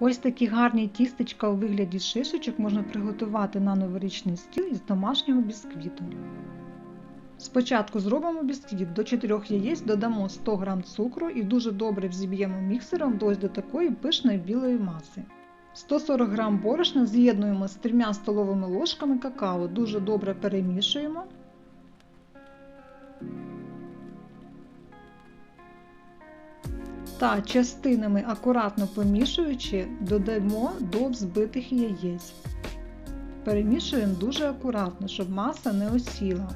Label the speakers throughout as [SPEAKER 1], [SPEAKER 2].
[SPEAKER 1] Ось такі гарні тістечка у вигляді шишечок можна приготувати на новорічний стіл із домашнього бісквіту. Спочатку зробимо бісквіт до 4 яєць, додамо 100 г цукру і дуже добре взіб'ємо міксером до до такої пишної білої маси. 140 г борошна з'єднуємо з 3 столовими ложками какао, дуже добре перемішуємо. Та частинами акуратно помішуючи, додаємо до взбитих яєць. Перемішуємо дуже акуратно, щоб маса не осіла.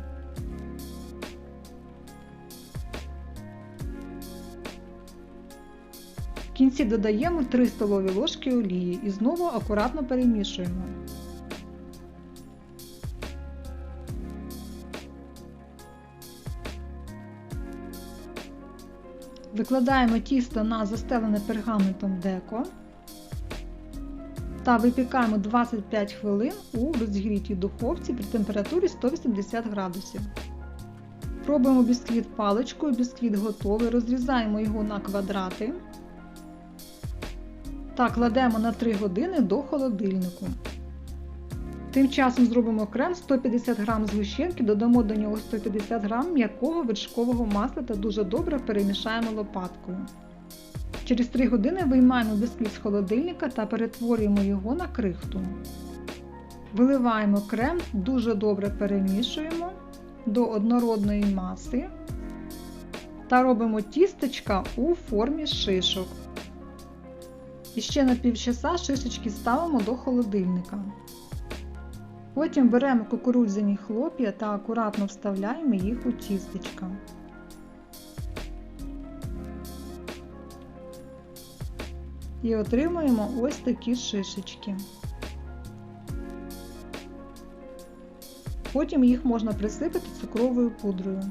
[SPEAKER 1] В кінці додаємо 3 столові ложки олії і знову акуратно перемішуємо. Викладаємо тісто на застелене пергаментом деко та випікаємо 25 хвилин у розігрітій духовці при температурі 180 градусів. Пробуємо бісквіт паличкою, бісквіт готовий, розрізаємо його на квадрати та кладемо на 3 години до холодильнику. Тим часом зробимо крем 150 г згущенки, додамо до нього 150 г м'якого вершкового масла та дуже добре перемішаємо лопаткою. Через 3 години виймаємо бісквіт з холодильника та перетворюємо його на крихту. Виливаємо крем, дуже добре перемішуємо до однородної маси та робимо тістечка у формі шишок. І ще на півчаса шишечки ставимо до холодильника. Потім беремо кукурудзяні хлоп'я та акуратно вставляємо їх у тістечка. І отримуємо ось такі шишечки. Потім їх можна присипати цукровою пудрою.